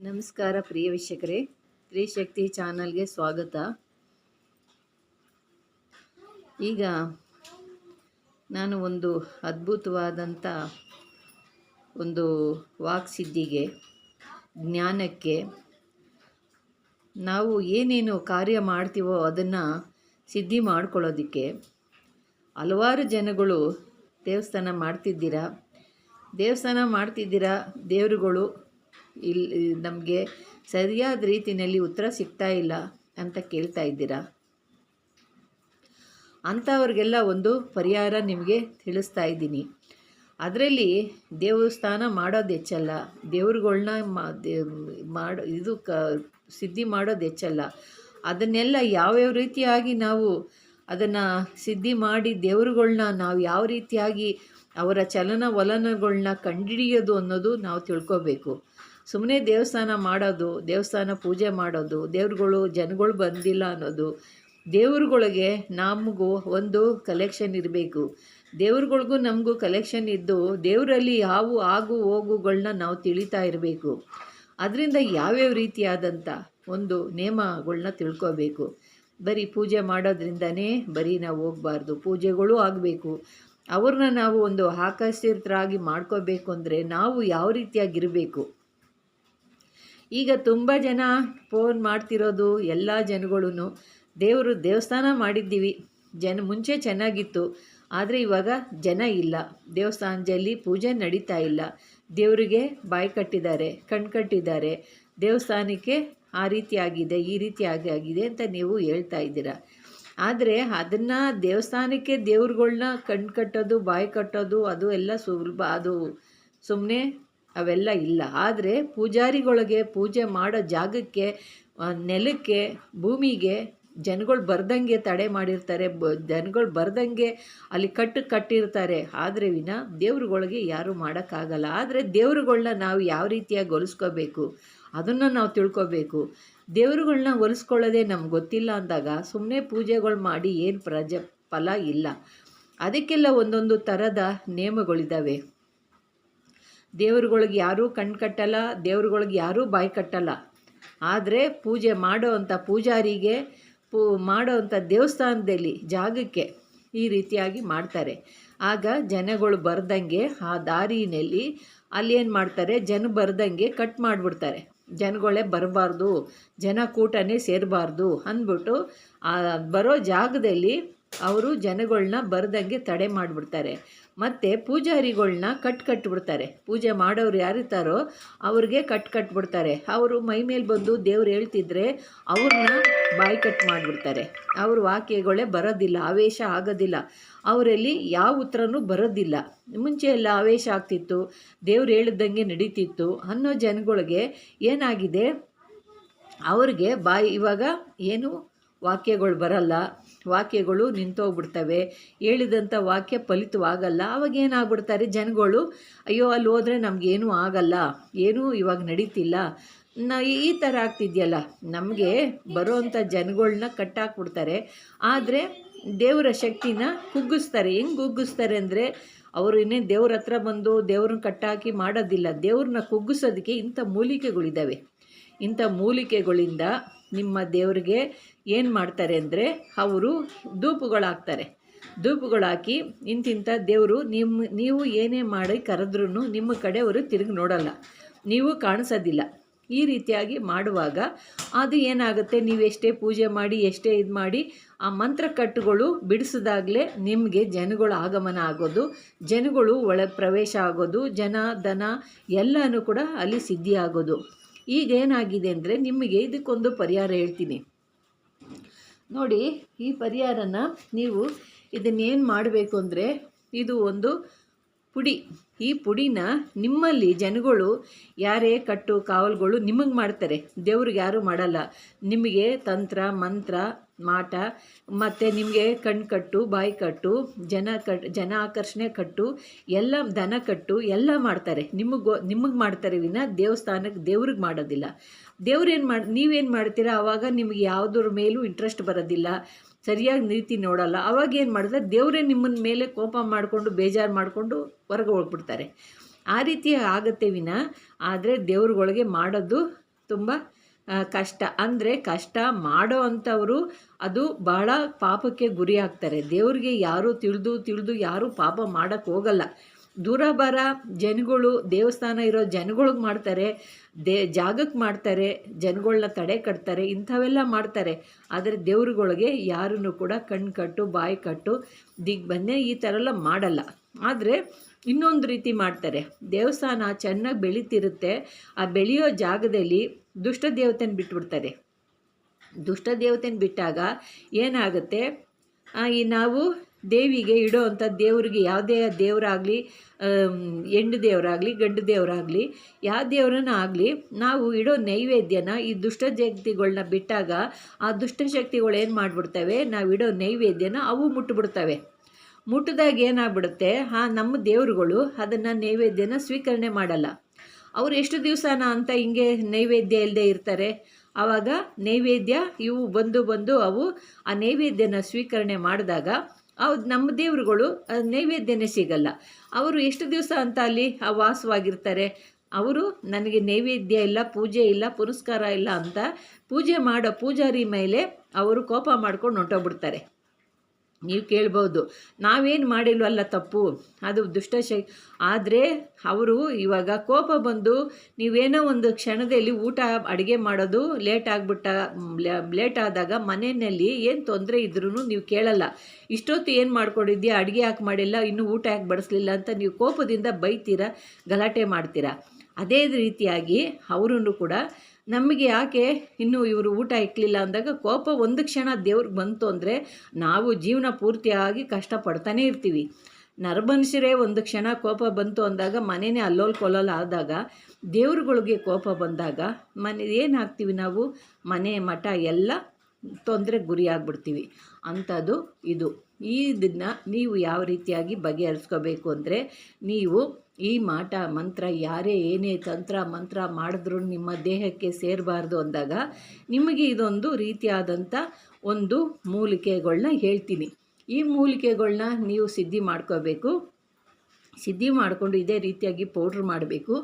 ನಮಸ್ಕಾರ ಪ್ರಿಯ ವೀಕ್ಷಕರೇ. ತ್ರಿಶಕ್ತಿ ಚಾನಲ್ಗೆ ಸ್ವಾಗತ. ಈಗ ನಾನು ಒಂದು ಅದ್ಭುತವಾದಂಥ ಒಂದು ವಾಕ್ಸಿದ್ಧಿಗೆ ಜ್ಞಾನಕ್ಕೆ ನಾವು ಏನೇನು ಕಾರ್ಯ ಮಾಡ್ತೀವೋ ಅದನ್ನು ಸಿದ್ಧಿ ಮಾಡ್ಕೊಳ್ಳೋದಕ್ಕೆ ಹಲವಾರು ಜನಗಳು ದೇವಸ್ಥಾನ ಮಾಡ್ತಿದ್ದೀರಾ. ದೇವಸ್ಥಾನ ಮಾಡ್ತಿದ್ದೀರಾ ದೇವರುಗಳು. ಇಲ್ಲಿ ನಮಗೆ ಸರಿಯಾದ ರೀತಿಯಲ್ಲಿ ಉತ್ತರ ಸಿಗ್ತಾ ಇಲ್ಲ ಅಂತ ಕೇಳ್ತಾ ಇದ್ದೀರಾ? ಅಂಥವ್ರಿಗೆಲ್ಲ ಒಂದು ಪರಿಹಾರ ನಿಮಗೆ ತಿಳಿಸ್ತಾ ಇದ್ದೀನಿ. ಅದರಲ್ಲಿ ದೇವಸ್ಥಾನ ಮಾಡೋದು ಹೆಚ್ಚಲ್ಲ. ದೇವ್ರುಗಳ್ನ ಮಾಡೋ, ಇದು ಕ, ಸಿದ್ಧಿ ಮಾಡೋದು ಹೆಚ್ಚಲ್ಲ. ಅದನ್ನೆಲ್ಲ ಯಾವ್ಯಾವ ರೀತಿಯಾಗಿ ನಾವು ಅದನ್ನು ಸಿದ್ಧಿ ಮಾಡಿ ದೇವ್ರುಗಳ್ನ ನಾವು ಯಾವ ರೀತಿಯಾಗಿ ಅವರ ಚಲನವಲನಗಳನ್ನ ಕಂಡುಹಿಡಿಯೋದು ಅನ್ನೋದು ನಾವು ತಿಳ್ಕೊಬೇಕು. ಸುಮ್ಮನೆ ದೇವಸ್ಥಾನ ಮಾಡೋದು, ದೇವಸ್ಥಾನ ಪೂಜೆ ಮಾಡೋದು, ದೇವ್ರುಗಳು, ಜನಗಳು ಬಂದಿಲ್ಲ ಅನ್ನೋದು. ದೇವ್ರುಗಳಿಗೆ ನಮಗೂ ಒಂದು ಕಲೆಕ್ಷನ್ ಇರಬೇಕು. ದೇವ್ರುಗಳಿಗೂ ನಮಗೂ ಕಲೆಕ್ಷನ್ ಇದ್ದು ದೇವರಲ್ಲಿ ಯಾವ ಆಗು ಹೋಗುಗಳನ್ನ ನಾವು ತಿಳಿತಾ ಇರಬೇಕು. ಅದರಿಂದ ಯಾವ್ಯಾವ ರೀತಿಯಾದಂಥ ಒಂದು ನಿಯಮಗಳನ್ನ ತಿಳ್ಕೋಬೇಕು. ಬರೀ ಪೂಜೆ ಮಾಡೋದ್ರಿಂದನೇ ಬರೀ ನಾವು ಹೋಗಬಾರ್ದು, ಪೂಜೆಗಳು ಆಗಬೇಕು. ಅವ್ರನ್ನ ನಾವು ಒಂದು ಆಕರ್ಷಿತರಾಗಿ ಮಾಡ್ಕೋಬೇಕು ಅಂದರೆ ನಾವು ಯಾವ ರೀತಿಯಾಗಿರಬೇಕು? ಈಗ ತುಂಬ ಜನ ಫೋನ್ ಮಾಡ್ತಿರೋದು ಎಲ್ಲ ಜನಗಳೂ ದೇವರು ದೇವಸ್ಥಾನ ಮಾಡಿದ್ದೀವಿ. ಜನ ಮುಂಚೆ ಚೆನ್ನಾಗಿತ್ತು. ಆದರೆ ಇವಾಗ ಜನ ಇಲ್ಲ. ದೇವಸ್ಥಾನದಲ್ಲಿ ಪೂಜೆ ನಡೀತಾ ಇಲ್ಲ. ದೇವರಿಗೆ ಬಾಯಿ ಕಟ್ಟಿದ್ದಾರೆ ಕಣ್ಣು ಕಟ್ಟಿದ್ದಾರೆ. ದೇವಸ್ಥಾನಕ್ಕೆ ಆ ರೀತಿ ಆಗಿದೆ, ಈ ರೀತಿ ಆಗಿ ಆಗಿದೆ ಅಂತ ನೀವು ಹೇಳ್ತಾ ಇದ್ದೀರಾ? ಆದರೆ ಅದನ್ನು ದೇವಸ್ಥಾನಕ್ಕೆ ದೇವ್ರುಗಳ್ನ ಕಣ್ ಕಟ್ಟೋದು, ಬಾಯಿ ಕಟ್ಟೋದು, ಅದು ಎಲ್ಲ ಸುಲಭ. ಅದು ಸುಮ್ಮನೆ ಅವೆಲ್ಲ ಇಲ್ಲ. ಆದರೆ ಪೂಜಾರಿಗಳಿಗೆ ಪೂಜೆ ಮಾಡೋ ಜಾಗಕ್ಕೆ ನೆಲಕ್ಕೆ, ಭೂಮಿಗೆ ಜನಗಳು ಬರ್ದಂಗೆ ತಡೆ ಮಾಡಿರ್ತಾರೆ. ಬ, ಜನಗಳು ಬರ್ದಂಗೆ ಅಲ್ಲಿ ಕಟ್ಟು ಕಟ್ಟಿರ್ತಾರೆ. ಆದರೆ ವಿನ ದೇವ್ರುಗಳಿಗೆ ಯಾರೂ ಮಾಡೋಕ್ಕಾಗಲ್ಲ. ಆದರೆ ದೇವ್ರುಗಳನ್ನ ನಾವು ಯಾವ ರೀತಿಯಾಗಿ ಹೊಲಿಸ್ಕೋಬೇಕು? ಅದನ್ನು ನಾವು ತಿಳ್ಕೊಬೇಕು. ದೇವ್ರುಗಳನ್ನ ಹೊಲಿಸ್ಕೊಳ್ಳೋದೇ ನಮ್ಗೆ ಗೊತ್ತಿಲ್ಲ ಅಂದಾಗ ಸುಮ್ಮನೆ ಪೂಜೆಗಳು ಮಾಡಿ ಏನು ಪ್ರಜ ಫಲ ಇಲ್ಲ. ಅದಕ್ಕೆಲ್ಲ ಒಂದೊಂದು ಥರದ ನೇಮಗಳಿದ್ದಾವೆ ದೇವ್ರುಗಳಿಗೆ ಯಾರೂ ಕಣ್ಣು ಕಟ್ಟಲ್ಲ, ದೇವ್ರುಗಳಿಗೆ ಯಾರೂ ಬಾಯಿ ಕಟ್ಟಲ್ಲ. ಆದರೆ ಪೂಜೆ ಮಾಡೋ ಅಂಥ ಪೂಜಾರಿಗೆ, ಪೂ, ಮಾಡೋ ಅಂಥ ದೇವಸ್ಥಾನದಲ್ಲಿ, ಜಾಗಕ್ಕೆ ಈ ರೀತಿಯಾಗಿ ಮಾಡ್ತಾರೆ. ಆಗ ಜನಗಳು ಬರ್ದಂಗೆ ಆ ದಾರಿನಲ್ಲಿ ಅಲ್ಲಿ ಏನು ಮಾಡ್ತಾರೆ? ಜನ ಬರ್ದಂಗೆ ಕಟ್ ಮಾಡಿಬಿಡ್ತಾರೆ. ಜನಗಳೇ ಬರಬಾರ್ದು, ಜನ ಕೂಟನೇ ಸೇರಬಾರ್ದು ಅಂದ್ಬಿಟ್ಟು ಬರೋ ಜಾಗದಲ್ಲಿ ಅವರು ಜನಗಳನ್ನ ಬರ್ದಂಗೆ ತಡೆ ಮಾಡಿಬಿಡ್ತಾರೆ. ಮತ್ತು ಪೂಜಾರಿಗಳನ್ನ ಕಟ್ ಕಟ್ಬಿಡ್ತಾರೆ. ಪೂಜೆ ಮಾಡೋರು ಯಾರಿರ್ತಾರೋ ಅವ್ರಿಗೆ ಕಟ್ ಕಟ್ಬಿಡ್ತಾರೆ. ಅವರು ಮೈ ಮೇಲೆ ಬಂದು ದೇವ್ರು ಹೇಳ್ತಿದ್ರೆ ಅವ್ರನ್ನ ಬಾಯಿ ಕಟ್ ಮಾಡಿಬಿಡ್ತಾರೆ. ಅವ್ರ ವಾಕ್ಯಗಳೇ ಬರೋದಿಲ್ಲ, ಆವೇಶ ಆಗೋದಿಲ್ಲ. ಅವರಲ್ಲಿ ಯಾವ ಉತ್ತರನೂ ಬರೋದಿಲ್ಲ. ಮುಂಚೆ ಎಲ್ಲ ಆವೇಶ ಆಗ್ತಿತ್ತು, ದೇವ್ರು ಹೇಳಿದಂಗೆ ನಡೀತಿತ್ತು. ಅನ್ನೋ ಜನಗಳಿಗೆ ಏನಾಗಿದೆ? ಅವ್ರಿಗೆ ಬಾಯಿ ಇವಾಗ ಏನು ವಾಕ್ಯಗಳು ಬರಲ್ಲ. ವಾಕ್ಯಗಳು ನಿಂತೋಗ್ಬಿಡ್ತವೆ. ಹೇಳಿದಂಥ ವಾಕ್ಯ ಫಲಿತವಾಗಲ್ಲ. ಅವಾಗ ಏನಾಗ್ಬಿಡ್ತಾರೆ ಜನಗಳು? ಅಯ್ಯೋ, ಅಲ್ಲಿ ಹೋದರೆ ನಮಗೇನೂ ಆಗಲ್ಲ. ಏನೂ ಇವಾಗ ನಡೀತಿಲ್ಲ. ನಾ, ಈ ಥರ ಆಗ್ತಿದೆಯಲ್ಲ. ನಮಗೆ ಬರೋವಂಥ ಜನಗಳನ್ನ ಕಟ್ಟಾಕ್ಬಿಡ್ತಾರೆ. ಆದರೆ ದೇವರ ಶಕ್ತಿನ ಕುಗ್ಗಿಸ್ತಾರೆ. ಹೆಂಗೆ ಕುಗ್ಗಿಸ್ತಾರೆ ಅಂದರೆ ಅವರು ಇನ್ನೇ ದೇವ್ರ ಹತ್ರ ಬಂದು ದೇವ್ರನ್ನ ಕಟ್ಟಾಕಿ ಮಾಡೋದಿಲ್ಲ. ದೇವ್ರನ್ನ ಕುಗ್ಗಿಸೋದಕ್ಕೆ ಇಂಥ ಮೂಲಿಕೆಗಳಿದ್ದಾವೆ ಇಂಥ ಮೂಲಿಕೆಗಳಿಂದ ನಿಮ್ಮ ದೇವರಿಗೆ ಏನು ಮಾಡ್ತಾರೆ ಅಂದರೆ ಅವರು ಧೂಪುಗಳಾಕ್ತಾರೆ ಧೂಪುಗಳಾಕಿ ಇಂತಿಂಥ ದೇವರು ನಿಮ್ಮ ನೀವು ಏನೇ ಮಾಡಿ ಕರೆದ್ರೂ ನಿಮ್ಮ ಕಡೆ ಅವರು ತಿರುಗಿ ನೋಡಲ್ಲ. ನೀವು ಕಾಣಿಸೋದಿಲ್ಲ. ಈ ರೀತಿಯಾಗಿ ಮಾಡುವಾಗ ಅದು ಏನಾಗುತ್ತೆ? ನೀವು ಎಷ್ಟೇ ಪೂಜೆ ಮಾಡಿ, ಎಷ್ಟೇ ಇದು ಮಾಡಿ, ಆ ಮಂತ್ರಕಟ್ಟುಗಳು ಬಿಡಿಸಿದಾಗಲೇ ನಿಮಗೆ ಜನಗಳು ಆಗಮನ ಆಗೋದು, ಜನಗಳು ಒಳ ಪ್ರವೇಶ ಆಗೋದು, ಜನ, ದನ ಎಲ್ಲನೂ ಕೂಡ ಅಲ್ಲಿ ಸಿದ್ಧಿ ಆಗೋದು ಈಗ ಏನಾಗಿದೆ ಅಂದರೆ ನಿಮಗೆ ಇದಕ್ಕೊಂದು ಪರಿಹಾರ ಹೇಳ್ತೀನಿ. ನೋಡಿ, ಈ ಪರಿಹಾರನ ನೀವು ಇದನ್ನೇನು ಮಾಡಬೇಕು ಅಂದರೆ ಇದು ಒಂದು ಪುಡಿ. ಈ ಪುಡಿನ ನಿಮ್ಮಲ್ಲಿ ಜನಗಳು, ಯಾರೇ ಕಟ್ಟು ಕಾವಲುಗಳು ನಿಮಗೆ ಮಾಡ್ತಾರೆ. ದೇವ್ರಿಗೆ ಯಾರೂ ಮಾಡಲ್ಲ. ನಿಮಗೆ ತಂತ್ರ, ಮಂತ್ರ, ಮಾಟ, ಮತ್ತು ನಿಮಗೆ ಕಣ್ಣು ಕಟ್ಟು, ಬಾಯಿ ಕಟ್ಟು, ಜನ ಕಟ್, ಜನ ಆಕರ್ಷಣೆ ಕಟ್ಟು, ಎಲ್ಲ ದನ ಕಟ್ಟು, ಎಲ್ಲ ಮಾಡ್ತಾರೆ. ನಿಮಗೆ ನಿಮಗೆ ಮಾಡ್ತಾರೆ ವಿನ ದೇವಸ್ಥಾನಕ್ಕೆ ದೇವ್ರಿಗೆ ಮಾಡೋದಿಲ್ಲ. ದೇವ್ರೇನು ಮಾಡಿ, ನೀವೇನು ಮಾಡ್ತೀರಾ? ಆವಾಗ ನಿಮಗೆ ಯಾವುದ್ರ ಮೇಲೂ ಇಂಟ್ರೆಸ್ಟ್ ಬರೋದಿಲ್ಲ. ಸರಿಯಾಗಿ ನೀತಿ ನೋಡಲ್ಲ. ಅವಾಗ ಏನು ಮಾಡಿದ್ರೆ ದೇವರೇ ನಿಮ್ಮನ್ನ ಮೇಲೆ ಕೋಪ ಮಾಡಿಕೊಂಡು, ಬೇಜಾರು ಮಾಡಿಕೊಂಡು ಹೊರಗೆ ಹೋಗ್ಬಿಡ್ತಾರೆ. ಆ ರೀತಿ ಆಗುತ್ತೆ ವಿನ. ಆದರೆ ದೇವ್ರುಗಳಿಗೆ ಮಾಡೋದು ತುಂಬ ಕಷ್ಟ. ಅಂದರೆ ಕಷ್ಟ ಮಾಡೋ ಅಂಥವರು ಅದು ಬಹಳ ಪಾಪಕ್ಕೆ ಗುರಿ ಆಗ್ತಾರೆ. ದೇವ್ರಿಗೆ ಯಾರೂ ತಿಳಿದು ತಿಳಿದು ಯಾರೂ ಪಾಪ ಮಾಡೋಕ್ಕೆ ಹೋಗಲ್ಲ. ದೂರ ಬರ, ಜನಗಳು, ದೇವಸ್ಥಾನ ಇರೋ ಜನಗಳಿಗೆ ಮಾಡ್ತಾರೆ, ದೇ ಜಾಗಕ್ಕೆ ಮಾಡ್ತಾರೆ ಜನಗಳನ್ನ ತಡೆ ಕಟ್ತಾರೆ, ಇಂಥವೆಲ್ಲ ಮಾಡ್ತಾರೆ. ಆದರೆ ದೇವ್ರುಗಳಿಗೆ ಯಾರನ್ನು ಕೂಡ ಕಣ್ಣು ಕಟ್ಟು, ಬಾಯಿ ಕಟ್ಟು ದಿಗ್ಬಂಧನೆ ಈ ಥರ ಎಲ್ಲ ಮಾಡಲ್ಲ. ಆದರೆ ಇನ್ನೊಂದು ರೀತಿ ಮಾಡ್ತಾರೆ. ದೇವಸ್ಥಾನ ಚೆನ್ನಾಗಿ ಬೆಳೀತಿರುತ್ತೆ, ಆ ಬೆಳೆಯೋ ಜಾಗದಲ್ಲಿ ದುಷ್ಟ ದೇವತೆನ ಬಿಟ್ಬಿಡ್ತಾರೆ. ದುಷ್ಟ ದೇವತೆನ ಬಿಟ್ಟಾಗ ಏನಾಗುತ್ತೆ? ಈ ನಾವು ದೇವಿಗೆ ಇಡೋ ಅಂಥ ದೇವರಿಗೆ ಯಾವುದೇ ದೇವರಾಗಲಿ ಹೆಣ್ಣು ದೇವರಾಗಲಿ, ಗಂಡು ದೇವರಾಗಲಿ, ಯಾವ ದೇವರನ್ನ ಆಗಲಿ, ನಾವು ಇಡೋ ನೈವೇದ್ಯನ ಈ ದುಷ್ಟಶಕ್ತಿಗಳನ್ನ ಬಿಟ್ಟಾಗ ಆ ದುಷ್ಟಶಕ್ತಿಗಳು ಏನು ಮಾಡಿಬಿಡ್ತವೆ? ನಾವು ಇಡೋ ನೈವೇದ್ಯನ ಅವು ಮುಟ್ಬಿಡ್ತವೆ. ಮುಟ್ಟಿದಾಗ ಏನಾಗ್ಬಿಡುತ್ತೆ? ಆ ನಮ್ಮ ದೇವರುಗಳು ಅದನ್ನು ನೈವೇದ್ಯನ ಸ್ವೀಕರಣೆ ಮಾಡಲ್ಲ. ಅವ್ರು ಎಷ್ಟು ದಿವಸನ ಅಂತ ಹಿಂಗೆ ನೈವೇದ್ಯ ಇಲ್ಲದೆ ಇರ್ತಾರೆ. ಆವಾಗ ನೈವೇದ್ಯ ಇವು ಬಂದು ಬಂದು ಅವು ಆ ನೈವೇದ್ಯನ ಸ್ವೀಕರಣೆ ಮಾಡಿದಾಗ ಅವು ನಮ್ಮ ದೇವರುಗಳು ನೈವೇದ್ಯನೇ ಸಿಗಲ್ಲ. ಅವರು ಎಷ್ಟು ದಿವಸ ಅಂತ ಅಲ್ಲಿ ಆ ವಾಸವಾಗಿರ್ತಾರೆ? ಅವರು ನನಗೆ ನೈವೇದ್ಯ ಇಲ್ಲ, ಪೂಜೆ ಇಲ್ಲ, ಪುರಸ್ಕಾರ ಇಲ್ಲ ಅಂತ ಪೂಜೆ ಮಾಡೋ ಪೂಜಾರಿ ಮೇಲೆ ಅವರು ಕೋಪ ಮಾಡ್ಕೊಂಡು ಹೊಂಟೋಗ್ಬಿಡ್ತಾರೆ. ನೀವು ಕೇಳ್ಬೋದು. ನಾವೇನು ಮಾಡಿಲ್ವಲ್ಲ ತಪ್ಪು? ಅದು ದುಷ್ಟಶೈ ಆದರೆ ಅವರು ಇವಾಗ ಕೋಪ ಬಂದು ನೀವೇನೋ ಒಂದು ಕ್ಷಣದಲ್ಲಿ ಊಟ ಅಡುಗೆ ಮಾಡೋದು ಲೇಟ್ ಆಗಿಬಿಟ್ಟ ಲೇಟ್ ಆದಾಗ ಮನೆಯಲ್ಲಿ ಏನು ತೊಂದರೆ ಇದ್ರೂ ನೀವು ಕೇಳಲ್ಲ. ಇಷ್ಟೊತ್ತು ಏನು ಮಾಡ್ಕೊಂಡಿದ್ದೀಯ ಅಡುಗೆ ಯಾಕೆ ಮಾಡಿಲ್ಲ? ಇನ್ನೂ ಊಟ ಯಾಕೆ ಬಡಿಸ್ಲಿಲ್ಲ ಅಂತ ನೀವು ಕೋಪದಿಂದ ಬೈತೀರಾ, ಗಲಾಟೆ ಮಾಡ್ತೀರಾ? ಅದೇ ರೀತಿಯಾಗಿ ಅವರೂ ಕೂಡ ನಮಗೆ ಯಾಕೆ ಇನ್ನೂ ಇವರು ಊಟ ಇಕ್ಕಲಿಲ್ಲ ಅಂದಾಗ ಕೋಪ ಒಂದು ಕ್ಷಣ ದೇವ್ರಿಗೆ ಬಂತು ಅಂದರೆ ನಾವು ಜೀವನ ಪೂರ್ತಿಯಾಗಿ ಕಷ್ಟಪಡ್ತಾನೆ ಇರ್ತೀವಿ. ನರಮನುಷ್ಯರೇ ಒಂದು ಕ್ಷಣ ಕೋಪ ಬಂತು ಅಂದಾಗ ಮನೆಯೇ ಅಲ್ಲೋಲ್ ಕೊಲ್ಲೋಲ್ ಆದಾಗ, ದೇವ್ರುಗಳಿಗೆ ಕೋಪ ಬಂದಾಗ, ಮನೆ ಏನು ಹಾಕ್ತೀವಿ ನಾವು? ಮನೆ ಮಠ ಎಲ್ಲ ತೊಂದರೆ ಗುರಿಯಾಗ್ಬಿಡ್ತೀವಿ ಅಂಥದ್ದು ಇದು. ಇದನ್ನು ನೀವು ಯಾವ ರೀತಿಯಾಗಿ ಬಗೆಹರಿಸ್ಕೋಬೇಕು ಅಂದರೆ ನೀವು ಈ ಮಾಟ, ಮಂತ್ರ, ಯಾರೇ ಏನೇ ತಂತ್ರ, ಮಂತ್ರ ಮಾಡಿದ್ರೂ ನಿಮ್ಮ ದೇಹಕ್ಕೆ ಸೇರಬಾರ್ದು ಅಂದಾಗ ನಿಮಗೆ ಇದೊಂದು ರೀತಿಯಾದಂಥ ಒಂದು ಮೂಲಿಕೆಗಳನ್ನ ಹೇಳ್ತೀನಿ. ಈ ಮೂಲಿಕೆಗಳನ್ನ ನೀವು ಸಿದ್ಧಿ ಮಾಡ್ಕೋಬೇಕು. ಸಿದ್ಧಿ ಮಾಡಿಕೊಂಡು ಇದೇ ರೀತಿಯಾಗಿ ಪೌಡ್ರ್ ಮಾಡಬೇಕು.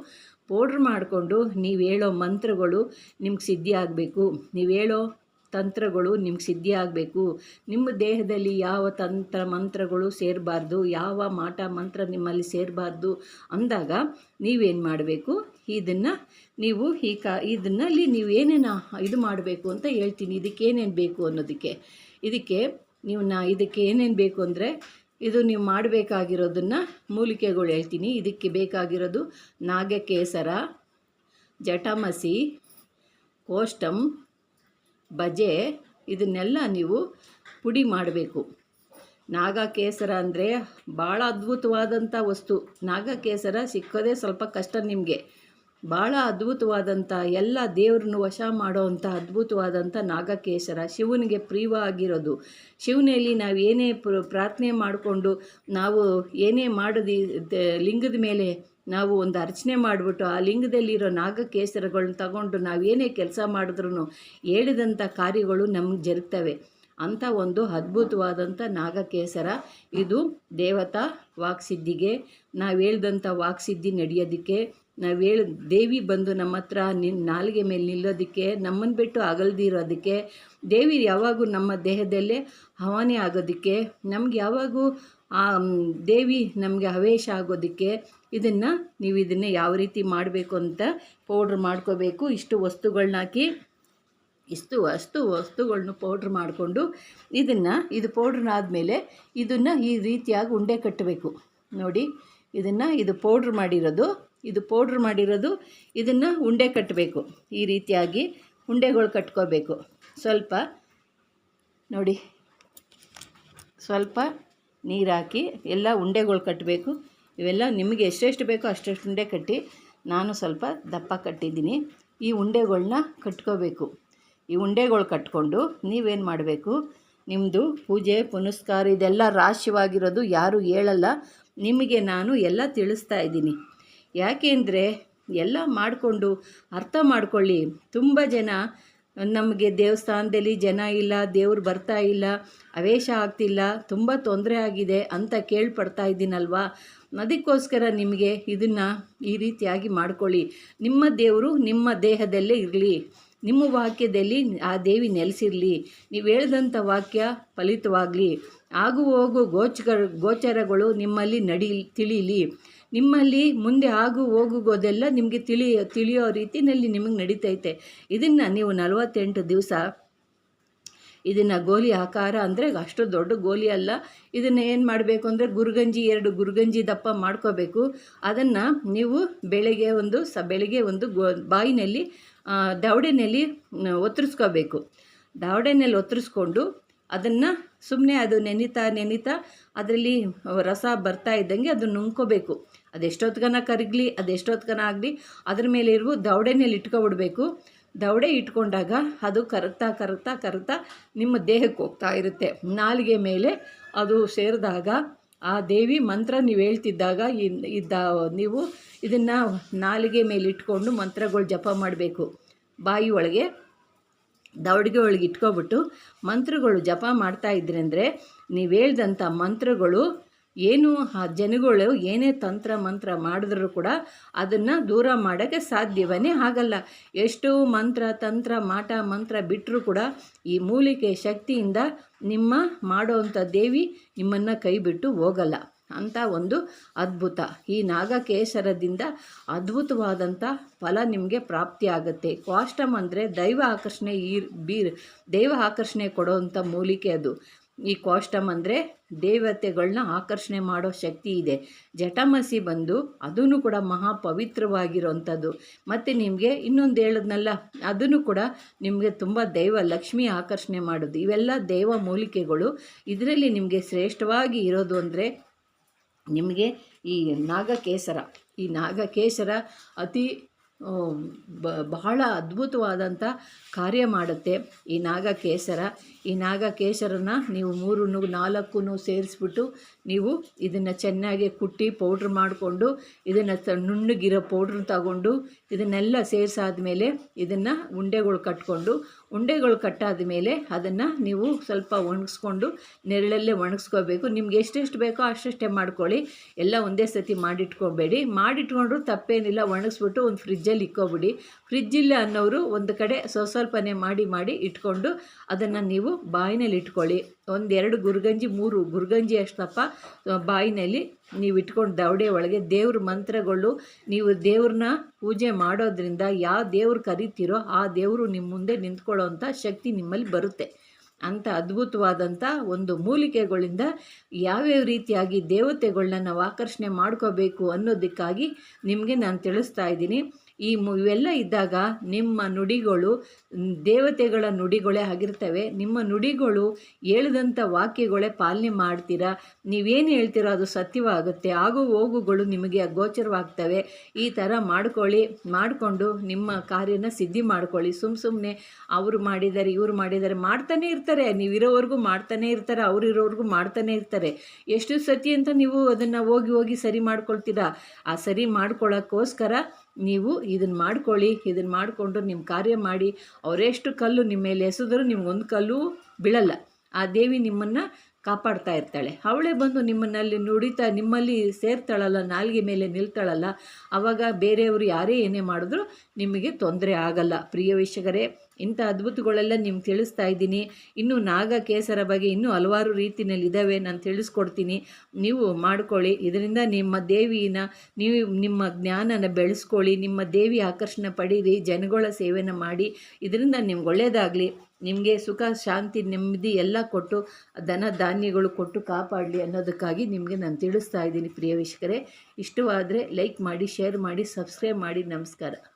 ಪೌಡ್ರ್ ಮಾಡಿಕೊಂಡು ನೀವು ಹೇಳೋ ಮಂತ್ರಗಳು ನಿಮ್ಗೆ ಸಿದ್ಧಿ ಆಗಬೇಕು. ನೀವು ಹೇಳೋ ತಂತ್ರಗಳು ನಿಮ್ಗೆ ಸಿದ್ಧಿಯಾಗಬೇಕು ನಿಮ್ಮ ದೇಹದಲ್ಲಿ ಯಾವ ತಂತ್ರ ಮಂತ್ರಗಳು ಸೇರಬಾರ್ದು, ಯಾವ ಮಾಟ ಮಂತ್ರ ನಿಮ್ಮಲ್ಲಿ ಸೇರಬಾರ್ದು ಅಂದಾಗ ನೀವೇನು ಮಾಡಬೇಕು? ಇದನ್ನು ನೀವು ಈ ಕ, ಇದನ್ನಲ್ಲಿ ನೀವು ಏನೇನು ಇದು ಮಾಡಬೇಕು ಅಂತ ಹೇಳ್ತೀನಿ. ಇದಕ್ಕೆ ಏನೇನು ಬೇಕು ಅನ್ನೋದಕ್ಕೆ. ಇದಕ್ಕೆ ನೀವು ನಾ, ಇದಕ್ಕೆ ಏನೇನು ಬೇಕು ಅಂದರೆ ಇದು ನೀವು ಮಾಡಬೇಕಾಗಿರೋದನ್ನು ಮೂಲಿಕೆಗಳು ಹೇಳ್ತೀನಿ. ಇದಕ್ಕೆ ಬೇಕಾಗಿರೋದು ನಾಗಕೇಸರ ಜಟಾಮಸಿ ಕೋಷ್ಟಂ ಬಜೆ, ಇದನ್ನೆಲ್ಲ ನೀವು ಪುಡಿ ಮಾಡಬೇಕು. ನಾಗಕೇಸರ ಅಂದರೆ ಭಾಳ ಅದ್ಭುತವಾದಂಥ ವಸ್ತು. ನಾಗಕೇಸರ ಸಿಕ್ಕೋದೇ ಸ್ವಲ್ಪ ಕಷ್ಟ ನಿಮಗೆ. ಭಾಳ ಅದ್ಭುತವಾದಂಥ, ಎಲ್ಲ ದೇವ್ರನ್ನ ವಶ ಮಾಡೋವಂಥ ಅದ್ಭುತವಾದಂಥ ನಾಗಕೇಸರ ಶಿವನಿಗೆ ಪ್ರಿಯವಾಗಿರೋದು. ಶಿವನಲ್ಲಿ ನಾವು ಏನೇ ಪ್ರ, ಪ್ರಾರ್ಥನೆ ಮಾಡಿಕೊಂಡು ನಾವು ಏನೇ ಮಾಡೋದು ಲಿಂಗದ ಮೇಲೆ ನಾವು ಒಂದು ಅರ್ಚನೆ ಮಾಡಿಬಿಟ್ಟು ಆ ಲಿಂಗದಲ್ಲಿರೋ ನಾಗಕೇಸರಗಳನ್ನ ತಗೊಂಡು ನಾವೇನೇ ಕೆಲಸ ಮಾಡಿದ್ರೂ ಹೇಳಿದಂಥ ಕಾರ್ಯಗಳು ನಮ್ಗೆ ಜರುಗ್ತವೆ. ಅಂಥ ಒಂದು ಅದ್ಭುತವಾದಂಥ ನಾಗಕೇಸರ. ಇದು ದೇವತಾ ವಾಕ್ಸಿದ್ಧಿಗೆ, ನಾವು ಹೇಳ್ದಂಥ ವಾಕ್ಸಿದ್ಧಿ ನಡೆಯೋದಕ್ಕೆ, ನಾವು ಹೇಳ, ದೇವಿ ಬಂದು ನಮ್ಮ ಹತ್ರ ನಿನ್ನ ನಾಲಿಗೆ ಮೇಲೆ ನಿಲ್ಲೋದಕ್ಕೆ ನಮ್ಮನ್ನು ಬಿಟ್ಟು ಅಗಲ್ದಿರೋದಕ್ಕೆ ದೇವಿ ಯಾವಾಗೂ ನಮ್ಮ ದೇಹದಲ್ಲೇ ಹವಾನೆ ಆಗೋದಕ್ಕೆ, ನಮ್ಗೆ ಯಾವಾಗೂ ಆ ದೇವಿ ನಮಗೆ ಹವೇಶ ಆಗೋದಕ್ಕೆ ಇದನ್ನು ನೀವು ಇದನ್ನು ಯಾವ ರೀತಿ ಮಾಡಬೇಕು ಅಂತ ಪೌಡ್ರ್ ಮಾಡ್ಕೋಬೇಕು. ಇಷ್ಟು ವಸ್ತುಗಳನ್ನ ಹಾಕಿ, ಇಷ್ಟು ಅಷ್ಟು ವಸ್ತುಗಳನ್ನ ಪೌಡ್ರ್ ಮಾಡಿಕೊಂಡು ಇದನ್ನು, ಇದು ಪೌಡ್ರ್ ಆದಮೇಲೆ ಇದನ್ನು ಈ ರೀತಿಯಾಗಿ ಉಂಡೆ ಕಟ್ಟಬೇಕು. ನೋಡಿ, ಇದನ್ನು ಇದು ಪೌಡ್ರ್ ಮಾಡಿರೋದು, ಇದು ಪೌಡ್ರ್ ಮಾಡಿರೋದು, ಇದನ್ನು ಉಂಡೆ ಕಟ್ಟಬೇಕು. ಈ ರೀತಿಯಾಗಿ ಉಂಡೆಗಳು ಕಟ್ಕೋಬೇಕು. ಸ್ವಲ್ಪ, ನೋಡಿ, ಸ್ವಲ್ಪ ನೀರು ಹಾಕಿ ಎಲ್ಲ ಉಂಡೆಗಳು ಕಟ್ಟಬೇಕು ಇವೆಲ್ಲ ನಿಮಗೆ ಎಷ್ಟೆಷ್ಟು ಬೇಕೋ ಅಷ್ಟೆಷ್ಟು ಉಂಡೆ ಕಟ್ಟಿ ನಾನು ಸ್ವಲ್ಪ ದಪ್ಪ ಕಟ್ಟಿದ್ದೀನಿ. ಈ ಉಂಡೆಗಳನ್ನ ಕಟ್ಕೋಬೇಕು. ಈ ಉಂಡೆಗಳು ಕಟ್ಕೊಂಡು ನೀವೇನು ಮಾಡಬೇಕು? ನಿಮ್ಮದು ಪೂಜೆ, ಪುನಸ್ಕಾರ ಇದೆಲ್ಲ ರಾಶಿವಾಗಿರೋದು ಯಾರೂ ಹೇಳಲ್ಲ. ನಿಮಗೆ ನಾನು ಎಲ್ಲ ತಿಳಿಸ್ತಾ ಇದ್ದೀನಿ. ಯಾಕೆಂದರೆ ಎಲ್ಲ ಮಾಡಿಕೊಂಡು ಅರ್ಥ ಮಾಡ್ಕೊಳ್ಳಿ. ತುಂಬ ಜನ ನಮಗೆ ದೇವಸ್ಥಾನದಲ್ಲಿ ಜನ ಇಲ್ಲ, ದೇವ್ರು ಬರ್ತಾ ಇಲ್ಲ ಅವೇಶ ಆಗ್ತಿಲ್ಲ, ತುಂಬ ತೊಂದರೆ ಆಗಿದೆ ಅಂತ ಕೇಳ್ಪಡ್ತಾ ಇದ್ದೀನಲ್ವಾ? ಅದಕ್ಕೋಸ್ಕರ ನಿಮಗೆ ಇದನ್ನು ಈ ರೀತಿಯಾಗಿ ಮಾಡ್ಕೊಳ್ಳಿ. ನಿಮ್ಮ ದೇವರು ನಿಮ್ಮ ದೇಹದಲ್ಲೇ ಇರಲಿ. ನಿಮ್ಮ ವಾಕ್ಯದಲ್ಲಿ ಆ ದೇವಿ ನೆಲೆಸಿರಲಿ. ನೀವು ಹೇಳಿದಂಥ ವಾಕ್ಯ ಫಲಿತವಾಗಲಿ. ಆಗು ಹೋಗು ಗೋಚರ, ಗೋಚರಗಳು ನಿಮ್ಮಲ್ಲಿ ನಡಿ ತಿಳಿಯಲಿ ನಿಮ್ಮಲ್ಲಿ ಮುಂದೆ ಆಗು ಹೋಗುವುದೆಲ್ಲ ನಿಮಗೆ ತಿಳಿ ತಿಳಿಯೋ ರೀತಿಯಲ್ಲಿ ನಿಮಗೆ ನಡೀತೈತೆ. ಇದನ್ನು ನೀವು ನಲವತ್ತೆಂಟು ದಿವಸ ಇದನ್ನು ಗೋಲಿ ಆಕಾರ ಅಂದರೆ ಅಷ್ಟು ದೊಡ್ಡ ಗೋಲಿ ಅಲ್ಲ. ಇದನ್ನು ಏನು ಮಾಡಬೇಕು ಅಂದರೆ ಗುರುಗಂಜಿ, ಎರಡು ಗುರುಗಂಜಿ ದಪ್ಪ ಮಾಡ್ಕೋಬೇಕು. ಅದನ್ನು ನೀವು ಬೆಳಗ್ಗೆ ಒಂದು ಸ, ಬೆಳಗ್ಗೆ ಒಂದು ಗೋ, ಬಾಯಿನಲ್ಲಿ ದವಡೆನಲ್ಲಿ ಒತ್ತರಿಸ್ಕೋಬೇಕು ದವಡೆನಲ್ಲಿ ಒತ್ತರಿಸ್ಕೊಂಡು ಅದನ್ನು ಸುಮ್ಮನೆ ಅದು ನೆನೀತಾ ನೆನೀತಾ ಅದರಲ್ಲಿ ರಸ ಬರ್ತಾ ಇದ್ದಂಗೆ ಅದು ನುಂಗ್ಕೋಬೇಕು. ಅದೆಷ್ಟೊತ್ಗನ ಕರಗಲಿ ಅದೆಷ್ಟೊತ್ಗನ ಆಗಲಿ, ಅದ್ರ ಮೇಲೆ ಇರುವ ದವಡೆನಲ್ಲಿ ಇಟ್ಕೊಬಿಡ್ಬೇಕು. ದವಡೆ ಇಟ್ಕೊಂಡಾಗ ಅದು ಕರಗ್ತಾ ಕರಗ್ತಾ ಕರಗ್ತಾ ನಿಮ್ಮ ದೇಹಕ್ಕೆ ಹೋಗ್ತಾ ಇರುತ್ತೆ. ನಾಲಿಗೆ ಮೇಲೆ ಅದು ಸೇರಿದಾಗ ಆ ದೇವಿ ಮಂತ್ರ ನೀವು ಹೇಳ್ತಿದ್ದಾಗ ಇದ್ದ ನೀವು ಇದನ್ನು ನಾಲಿಗೆ ಮೇಲೆ ಇಟ್ಕೊಂಡು ಮಂತ್ರಗಳು ಜಪ ಮಾಡಬೇಕು. ಬಾಯಿ ಒಳಗೆ ದವಡಿಗೆ ಒಳಗೆ ಇಟ್ಕೊಬಿಟ್ಟು ಮಂತ್ರಗಳು ಜಪ ಮಾಡ್ತಾ ಇದ್ರಿ ಅಂದರೆ ನೀವು ಹೇಳ್ದಂಥ ಮಂತ್ರಗಳು ಏನು ಆ ಜನಗಳು ಏನೇ ತಂತ್ರ ಮಂತ್ರ ಮಾಡಿದ್ರೂ ಕೂಡ ಅದನ್ನು ದೂರ ಮಾಡೋಕ್ಕೆ ಸಾಧ್ಯವೇ ಆಗಲ್ಲ. ಎಷ್ಟು ಮಂತ್ರ, ತಂತ್ರ, ಮಾಟ, ಮಂತ್ರ ಬಿಟ್ಟರೂ ಕೂಡ ಈ ಮೂಲಿಕೆ ಶಕ್ತಿಯಿಂದ ನಿಮ್ಮ ಮಾಡೋವಂಥ ದೇವಿ ನಿಮ್ಮನ್ನು ಕೈ ಬಿಟ್ಟು ಹೋಗಲ್ಲ. ಅಂತ ಒಂದು ಅದ್ಭುತ. ಈ ನಾಗಕೇಶರದಿಂದ ಅದ್ಭುತವಾದಂಥ ಫಲ ನಿಮಗೆ ಪ್ರಾಪ್ತಿಯಾಗುತ್ತೆ ಕ್ವಾಷ್ಟಮ್ ಅಂದರೆ ದೈವ ಆಕರ್ಷಣೆ ಈ ಬೀರ್, ದೈವ ಆಕರ್ಷಣೆ ಕೊಡೋವಂಥ ಮೂಲಿಕೆ ಅದು. ಈ ಕೋಷ್ಟಮ್ ಅಂದರೆ ದೇವತೆಗಳನ್ನ ಆಕರ್ಷಣೆ ಮಾಡೋ ಶಕ್ತಿ ಇದೆ. ಜಟಮಸಿ ಬಂದು ಅದೂ ಕೂಡ ಮಹಾ ಪವಿತ್ರವಾಗಿರೋವಂಥದ್ದು ಮತ್ತು ನಿಮಗೆ ಇನ್ನೊಂದು ಹೇಳಿದ್ನಲ್ಲ, ಅದನ್ನು ಕೂಡ ನಿಮಗೆ ತುಂಬ ದೈವ ಲಕ್ಷ್ಮಿ ಆಕರ್ಷಣೆ ಮಾಡೋದು. ಇವೆಲ್ಲ ದೈವ ಮೂಲಿಕೆಗಳು. ಇದರಲ್ಲಿ ನಿಮಗೆ ಶ್ರೇಷ್ಠವಾಗಿ ಇರೋದು ಅಂದರೆ ನಿಮಗೆ ಈ ನಾಗಕೇಸರ. ಈ ನಾಗಕೇಸರ ಅತಿ ಬಹಳ ಅದ್ಭುತವಾದಂಥ ಕಾರ್ಯ ಮಾಡುತ್ತೆ ಈ ನಾಗಕೇಸರ. ಈ ನಾಗಕೇಸರನ ನೀವು ಮೂರು ನಾಲ್ಕು ಸೇರಿಸ್ಬಿಟ್ಟು ನೀವು ಇದನ್ನು ಚೆನ್ನಾಗಿ ಕುಟ್ಟಿ ಪೌಡ್ರ್ ಮಾಡಿಕೊಂಡು, ಇದನ್ನು ನುಣ್ಣಗಿರೋ ಪೌಡ್ರ್ ತಗೊಂಡು, ಇದನ್ನೆಲ್ಲ ಸೇರಿಸಾದ ಮೇಲೆ ಇದನ್ನು ಉಂಡೆಗಳು ಕಟ್ಕೊಂಡು ಉಂಡೆಗಳು ಕಟ್ಟಾದ ಮೇಲೆ ಅದನ್ನು ನೀವು ಸ್ವಲ್ಪ ಒಣಗಿಸ್ಕೊಂಡು ನೆರಳಲ್ಲೇ ಒಣಗಿಸ್ಕೋಬೇಕು. ನಿಮ್ಗೆ ಎಷ್ಟೆಷ್ಟು ಬೇಕೋ ಅಷ್ಟಷ್ಟೇ ಮಾಡ್ಕೊಳ್ಳಿ. ಎಲ್ಲ ಒಂದೇ ಸತಿ ಮಾಡಿಟ್ಕೊಬೇಡಿ. ಮಾಡಿಟ್ಕೊಂಡ್ರು ತಪ್ಪೇನಿಲ್ಲ. ಒಣಗಿಸ್ಬಿಟ್ಟು ಒಂದು ಫ್ರಿಜ್ಜಲ್ಲಿ ಇಕ್ಕೋಬಿಡಿ. ಫ್ರಿಜ್ಜಿಲ್ಲ ಅನ್ನೋರು ಒಂದು ಕಡೆ ಸ್ವಸ್ವಲ್ಪನೇ ಮಾಡಿ ಮಾಡಿ ಇಟ್ಕೊಂಡು ಅದನ್ನು ನೀವು ಬಾಯಿನಲ್ಲಿ ಇಟ್ಕೊಳ್ಳಿ ಒಂದೆರಡು ಗುರುಗಂಜಿ, ಮೂರು ಗುರುಗಂಜಿ ಅಷ್ಟಪ್ಪ ಬಾಯಿನಲ್ಲಿ ನೀವು ಇಟ್ಕೊಂಡು ದವಡೆ ಒಳಗೆ ದೇವ್ರ ಮಂತ್ರಗಳು, ನೀವು ದೇವ್ರನ್ನ ಪೂಜೆ ಮಾಡೋದ್ರಿಂದ ಯಾವ ದೇವ್ರು ಕರಿತೀರೋ ಆ ದೇವರು ನಿಮ್ಮ ಮುಂದೆ ನಿಂತ್ಕೊಳ್ಳೋವಂಥ ಶಕ್ತಿ ನಿಮ್ಮಲ್ಲಿ ಬರುತ್ತೆ. ಅಂಥ ಅದ್ಭುತವಾದಂಥ ಒಂದು ಮೂಲಿಕೆಗಳಿಂದ ಯಾವ್ಯಾವ ರೀತಿಯಾಗಿ ದೇವತೆಗಳನ್ನ ನಾವು ಆಕರ್ಷಣೆ ಮಾಡ್ಕೋಬೇಕು ಅನ್ನೋದಕ್ಕಾಗಿ ನಿಮಗೆ ನಾನು ತಿಳಿಸ್ತಾ ಇದ್ದೀನಿ. ಈ ಇವೆಲ್ಲ ಇದ್ದಾಗ ನಿಮ್ಮ ನುಡಿಗಳು ದೇವತೆಗಳ ನುಡಿಗಳೇ ಆಗಿರ್ತವೆ. ನಿಮ್ಮ ನುಡಿಗಳು ಹೇಳಿದಂಥ ವಾಕ್ಯಗಳೇ ಪಾಲನೆ ಮಾಡ್ತೀರಾ? ನೀವೇನು ಹೇಳ್ತೀರೋ? ಅದು ಸತ್ಯವಾಗುತ್ತೆ. ಆಗು ಹೋಗುಗಳು ನಿಮಗೆ ಅಗೋಚರವಾಗ್ತವೆ ಈ ಥರ ಮಾಡ್ಕೊಳ್ಳಿ, ಮಾಡಿಕೊಂಡು ನಿಮ್ಮ ಕಾರ್ಯನ ಸಿದ್ಧಿ ಮಾಡ್ಕೊಳ್ಳಿ. ಸುಮ್ಮ ಸುಮ್ಮನೆ ಅವರು ಮಾಡಿದ್ದಾರೆ, ಇವರು ಮಾಡಿದ್ದಾರೆ ಮಾಡ್ತಾನೆ ಇರ್ತಾರೆ. ನೀವು ಇರೋವರೆಗೂ ಮಾಡ್ತಾನೆ ಇರ್ತಾರೆ ಅವ್ರು ಇರೋವರೆಗೂ ಮಾಡ್ತಾನೆ ಇರ್ತಾರೆ. ಎಷ್ಟು ಸತಿ ಅಂತ ನೀವು ಅದನ್ನು ಹೋಗಿ ಹೋಗಿ ಸರಿ ಮಾಡ್ಕೊಳ್ತೀರಾ? ಆ ಸರಿ ಮಾಡ್ಕೊಳ್ಳೋಕ್ಕೋಸ್ಕರ ನೀವು ಇದನ್ನು ಮಾಡ್ಕೊಳ್ಳಿ ಇದನ್ನು ಮಾಡಿಕೊಂಡು ನಿಮ್ಮ ಕಾರ್ಯ ಮಾಡಿ. ಅವರೆಷ್ಟು ಕಲ್ಲು ನಿಮ್ಮ ಮೇಲೆ ಎಸೆದರೂ ನಿಮ್ಗೊಂದು ಕಲ್ಲು ಬೀಳಲ್ಲ. ಆ ದೇವಿ ನಿಮ್ಮನ್ನು ಕಾಪಾಡ್ತಾ ಇರ್ತಾಳೆ. ಅವಳೇ ಬಂದು ನಿಮ್ಮನ್ನಲ್ಲಿ ನುಡಿತಾ, ನಿಮ್ಮಲ್ಲಿ ಸೇರ್ತಾಳಲ್ಲ, ನಾಲ್ಗೆ ಮೇಲೆ ನಿಲ್ತಾಳಲ್ಲ ಆವಾಗ ಬೇರೆಯವರು ಯಾರೇ ಏನೇ ಮಾಡಿದ್ರು ನಿಮಗೆ ತೊಂದರೆ ಆಗಲ್ಲ. ಪ್ರಿಯ ವೀಕ್ಷಕರೇ ಇಂಥ ಅದ್ಭುತಗಳೆಲ್ಲ ನಿಮ್ಗೆ ತಿಳಿಸ್ತಾ ಇದ್ದೀನಿ. ಇನ್ನು ನಾಗ ಕೇಸರ ಬಗ್ಗೆ ಇನ್ನೂ ಹಲವಾರು ರೀತಿಯಲ್ಲಿ ಇದ್ದಾವೆ, ನಾನು ತಿಳಿಸ್ಕೊಡ್ತೀನಿ. ನೀವು ಮಾಡ್ಕೊಳ್ಳಿ. ಇದರಿಂದ ನಿಮ್ಮ ದೇವಿನ, ನೀವು ನಿಮ್ಮ ಜ್ಞಾನನ ಬೆಳೆಸ್ಕೊಳ್ಳಿ, ನಿಮ್ಮ ದೇವಿ ಆಕರ್ಷಣೆ ಪಡೀರಿ, ಜನಗಳ ಸೇವೆನ ಮಾಡಿ. ಇದರಿಂದ ನಿಮ್ಗೆ ಒಳ್ಳೆಯದಾಗಲಿ ನಿಮಗೆ ಸುಖ, ಶಾಂತಿ, ನೆಮ್ಮದಿ ಎಲ್ಲ ಕೊಟ್ಟು ದನ ಧಾನ್ಯಗಳು ಕೊಟ್ಟು ಕಾಪಾಡಲಿ ಅನ್ನೋದಕ್ಕಾಗಿ ನಿಮಗೆ ನಾನು ತಿಳಿಸ್ತಾ ಇದ್ದೀನಿ, ಪ್ರಿಯ ವೀಕ್ಷಕರೇ. ಇಷ್ಟವಾದರೆ ಲೈಕ್ ಮಾಡಿ, ಶೇರ್ ಮಾಡಿ, ಸಬ್ಸ್ಕ್ರೈಬ್ ಮಾಡಿ. ನಮಸ್ಕಾರ.